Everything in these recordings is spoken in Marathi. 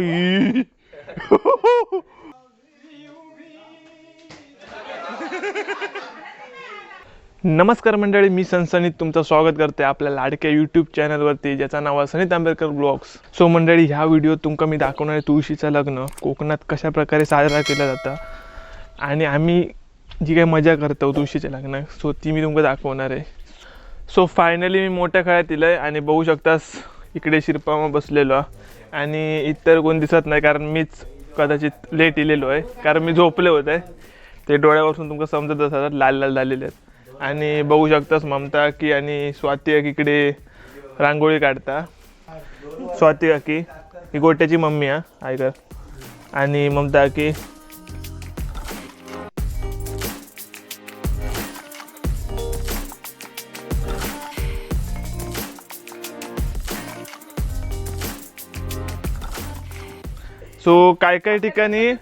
आई. नमस्कार मंडळी मी सनसनीत तुमचं स्वागत करते आपल्या लाडक्या यूट्यूब चॅनलवरती ज्याचं नाव आहे सनीत आंबेडकर ब्लॉग्स सो मंडळी ह्या व्हिडिओ तुमका मी दाखवणार आहे तुळशीचं लग्न कोकणात कशा प्रकारे साजरा केला जातं आणि आम्ही जी काही मजा करतो तुळशीच्या लग्न सो ती मी तुमका दाखवणार आहे सो फायनली मी मोठ्या खेळात आहे आणि बघू शकतास इकडे शिरपामा बसलेलो. आणि इतर कोण दिसत नाही कारण मीच कदाचित लेट इलेलो आहे. कारण मी झोपले होते. ते डोळ्यावरून तुमका समजत असतात लाल लाल झालेले आहेत. आणि बघू शकतास ममता की आणि स्वाती अकी इकडे रांगोळी काढता. स्वाती काकी ही गोट्याची मम्मी आहे ऐकर आणि ममता की सो काय काय ठिकाणी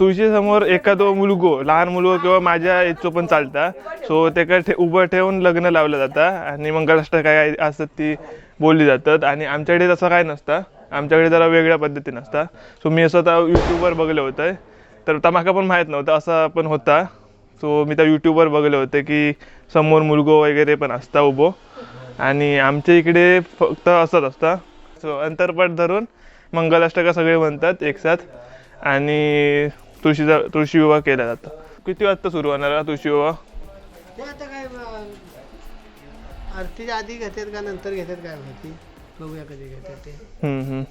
तुळशी समोर एखादं मुलगो लहान मुलगो किंवा माझ्या याचो पण चालता. सो तेका ठे उभं ठेवून लग्न लावलं जातं आणि मंगलाष्ट काय असतात ती बोलली जातात. आणि आमच्याकडे तसं काय नसतं. आमच्याकडे जरा वेगळ्या पद्धती असतं सो मी असं आता यूट्यूबवर बघलं होतं. तर त्या माका पण माहीत नव्हतं असं पण होता. सो मी त्या यूट्यूबवर बघले होते की समोर मुलगो वगैरे पण असता उभो. आणि आमच्या इकडे फक्त असंच असतं. सो अंतरपट धरून मंगलाष्टका सगळे म्हणतात एकसाथ. आणि तुळशीचा तुळशी विवाह केला जातो. किती वाजता सुरू होणार तुळशी विवाह? ते आता काय अं, आरतीच्या आधी घेतात का नंतर घेतात काय माहिती? बघूया कधी घेतात ते. हम्म, हम्म.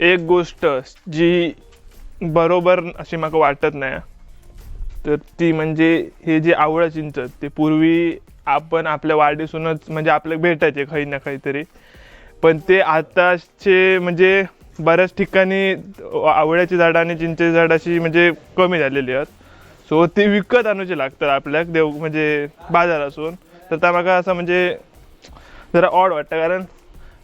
एक गोष्ट जी बरोबर अशी मला वाटत नाही. तर ती म्हणजे हे जे आवळा चिंच ते पूर्वी आपण आपल्या वाढीसूनच म्हणजे आपल्याला भेटायचे काही ना काहीतरी. पण ते आताचे म्हणजे बऱ्याच ठिकाणी आवळ्याची झाडं आणि चिंचेची झाड अशी म्हणजे कमी झालेली आहेत. सो ती विकत आणूचे लागतात आपल्याक देव म्हणजे बाजार असून. तर त्या माका असं म्हणजे जरा ऑड वाटतं. कारण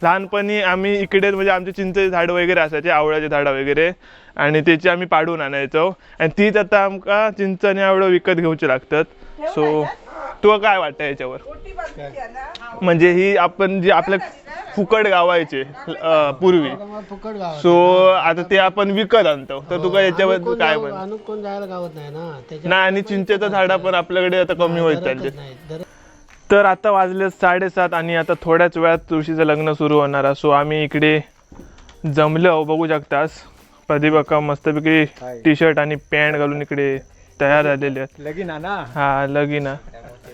लहानपणी आम्ही इकडे म्हणजे आमचे चिंचेचे झाडं वगैरे असायचे आवळ्याचे झाडं वगैरे. आणि त्याची आम्ही पाडून आणायचो. आणि तीच आता आमका चिंच आणि आवळं विकत घेऊचे लागतात. सो तुला काय वाटतं याच्यावर? म्हणजे ही आपण जी आपल्या फुकट गावायचे अं, पूर्वी. मग फुकट गावात सो आता ते आपण विकत आणतो. तर तुका याच्याबद्दल कोण काय जाऊ- म्हण? आणून कोण जायला गावत नाही ना. त्याच्या नाही आणि चिंचेचं झाडं पण आपल्याकडे आता कमी होत चालले नाही दर- तर आता वाजले साडेसात आणि आता थोड्याच वेळात तुळशीचं लग्न सुरू होणार आहे. सो आम्ही इकडे जमलो बघू शकतास. प्रदीप अक्का मस्तपैकी टी शर्ट आणि पॅन्ट घालून इकडे तयार झालेले आहेत. लगीन आहे ना? हा लगीन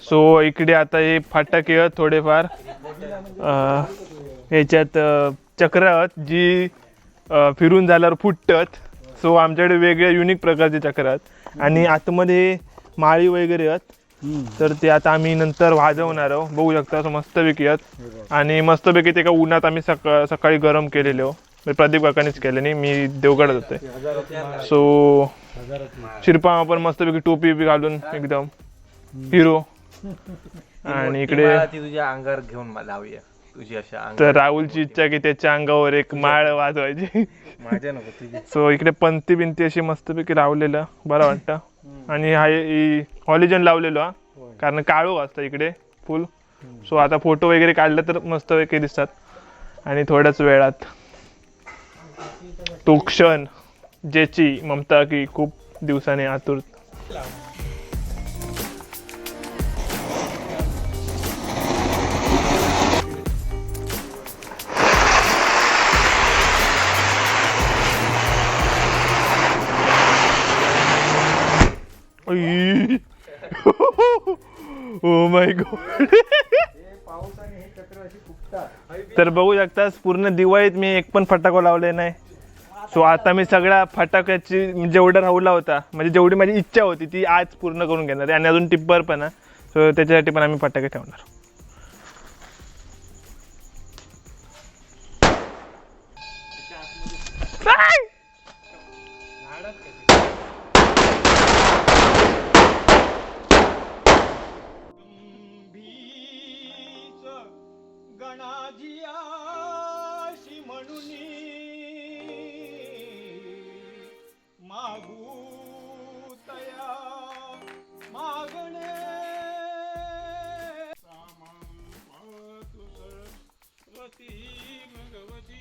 सो इकडे आता हे फाटाके आहेत थोडेफार. याच्यात ह्याच्यात चक्र आहेत जी फिरून झाल्यावर फुटतात. सो आमच्याकडे वेगळ्या युनिक प्रकारचे चक्र आहेत. आणि आतमध्ये माळी वगैरे आहेत. तर ते आता आम्ही नंतर वाजवणार आहोत. बघू शकता असं मस्तपैकी आहेत. आणि मस्तपैकी ते का उन्हात आम्ही सका सकाळी गरम केलेले हो. प्रदीप काकानेच केले नाही मी देवगडात होते. सो शिरपा आपण मस्तपैकी टोपी बी घालून एकदम. हिरो. आणि इकडे ती तुझ्या अंगावर घेऊन लावूया. तुझी अशा तर राहुलची इच्छा की त्याच्या अंगावर एक माळ वाजवायची. माझ्या नको तुझी. सो इकडे पंती बिंती अशी मस्तपैकी लावलेलं बरं वाटतं. आणि हा हॉलिजन लावलेलो हा. कारण काळू असतं इकडे फुल. सो आता फोटो वगैरे काढले तर मस्तपैकी दिसतात. आणि थोड्याच वेळात तो क्षण ज्याची ममता की खूप दिवसाने आतुर तर बघू शकतास पूर्ण दिवाळीत मी एक पण फटाको लावले नाही. सो आता मी सगळ्या फटाक्याची जेवढा राहुला होता म्हणजे जेवढी माझी इच्छा होती ती आज पूर्ण करून घेणार आहे. आणि अजून टिप्पर पण आहे. सो त्याच्यासाठी पण आम्ही फटाके ठेवणार काय? मागूतया मागणे। सामातु सरस्वती भगवती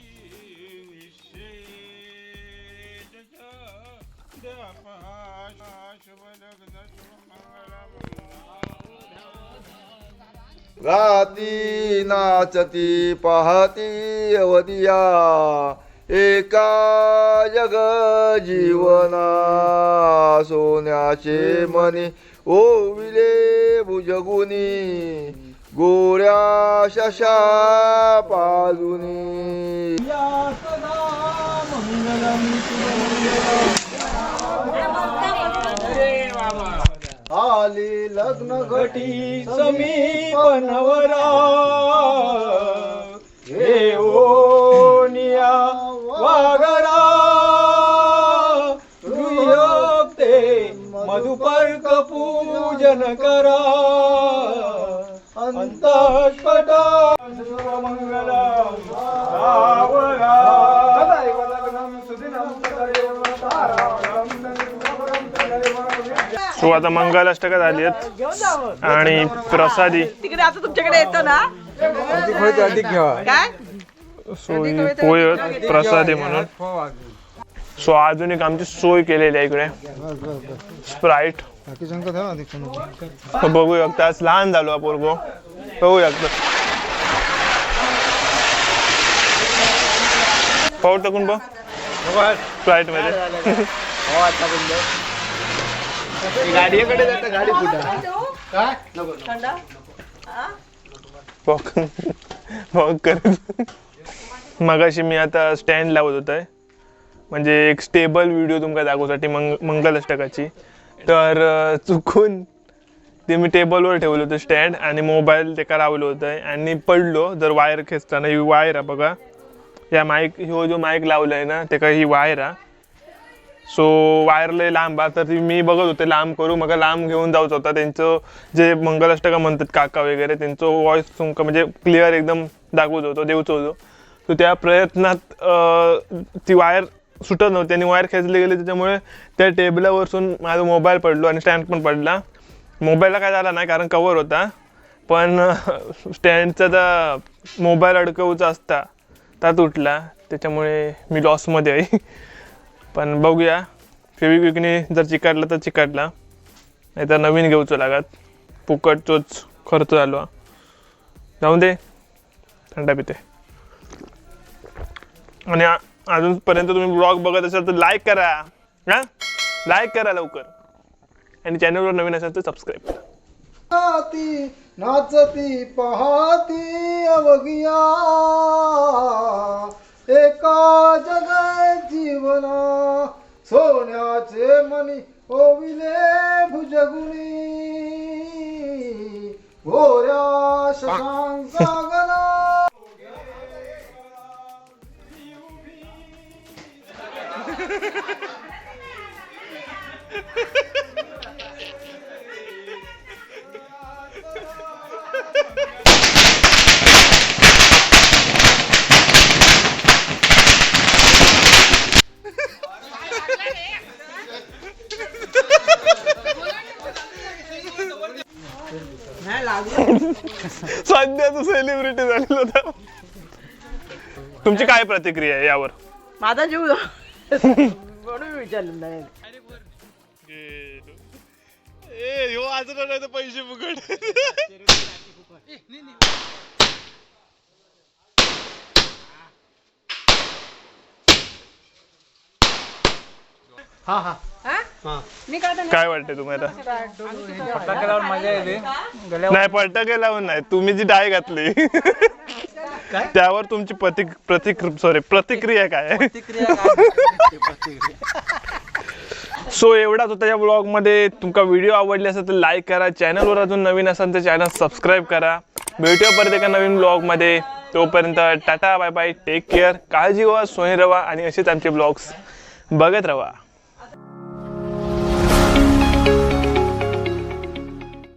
राती नाचती पाहती अवधिया। एका जग जीवना सोन्याचे मनी ओविले भुजगुनी गोऱ्या शशा पाजुनी. आली लग्न घटी समी पनवरा सो आता मंगलाष्टका झाली आहेत आणि प्रसादी. तिकडे आता तुमच्याकडे येतो ना? काय? सो ही पोय प्रसादी म्हणून. सो अजून एक आमची सोय केलेली आहे इकडे. स्प्राईट बघू शकता आज लहान झालो हा पोरगो. बघू शकता पाऊल टाकून बघ. स्प्राईटमध्ये. गाडीकडे जातं गाडी काय नको करत. मगाशी मी आता स्टँड लावत होतोय म्हणजे एक स्टेबल व्हिडिओ तुमका दाखवसाठी मंग मंगलाष्टकाची. तर चुकून ते मी टेबलवर ठेवलं होतं स्टँड आणि मोबाईल तेका लावलं होतं. आणि पडलो जर वायर खेचताना. ही वायर आहे बघा. या माईक ह्यो जो माईक लावलाय ना तेका ही वायर आहे. सो वायर लय लांब आहे तर ती मी बघत होते लांब करू मग लांब घेऊन जाऊच होता. त्यांचं जे मंगलाष्टका म्हणतात काका वगैरे त्यांचं व्हॉइस तुमका म्हणजे क्लिअर एकदम दाखवत होतो देऊच होतो. सो त्या प्रयत्नात ती वायर सुटत नव्हती आणि वायर खेचली गेली त्याच्यामुळे त्या टेबलावरसून माझा मोबाईल पडलो आणि स्टँड पण पडला. मोबाईलला काय झाला नाही कारण कवर होता. पण स्टँडचा तर मोबाईल अडकवूचा असता ता तुटला त्याच्यामुळे मी लॉसमध्ये आहे. पण बघूया. फेविक्विकने जर चिकाटला तर चिकाटला. नाही तर नवीन घेऊचो लागत फुकटचोच खर्च झालो जाऊ जाऊन दे. थंडा पिते. आणि अजूनपर्यंत तुम्ही ब्लॉग बघत असाल तर लाईक करा. हा? लाईक करा लवकर. आणि चॅनलवर नवीन असाल तर सबस्क्राईब करा. नाचती नाचती पाहती अवगिया एका जगा जीवना सोन्याचे मनी ओविले भुजगुणी गोऱ्या शशांक गणा नाही लागलं सध्या तू सेलिब्रिटी झालेला होता. तुमची काय प्रतिक्रिया आहे यावर? माझा जीव म्हणून विचारलं नाही. पैसे फुकट. हा हा. हा? हा. मी काय त्यांना- काय वाटते तुम्हाला? फटाके लावून मजा येते. नाही पटाके लावून नाही. तुम्ही जी डाय घातली. त्यावर तुमची प्रतिक प्रतिक सॉरी प्रतिक्रिया काय? आहे प्रतिक्रिया काय? सो एवढाच होता या ब्लॉगमध्ये तुमका व्हिडिओ आवडले असेल तर लाईक करा. चॅनलवर अजून नवीन असाल तर चॅनल सबस्क्राईब करा. भेटूया परत एका नवीन ब्लॉगमध्ये तोपर्यंत tata bye bye take care काळजी व्हा सोनी रवा आणि असेच आमचे ब्लॉग्स बघत राहा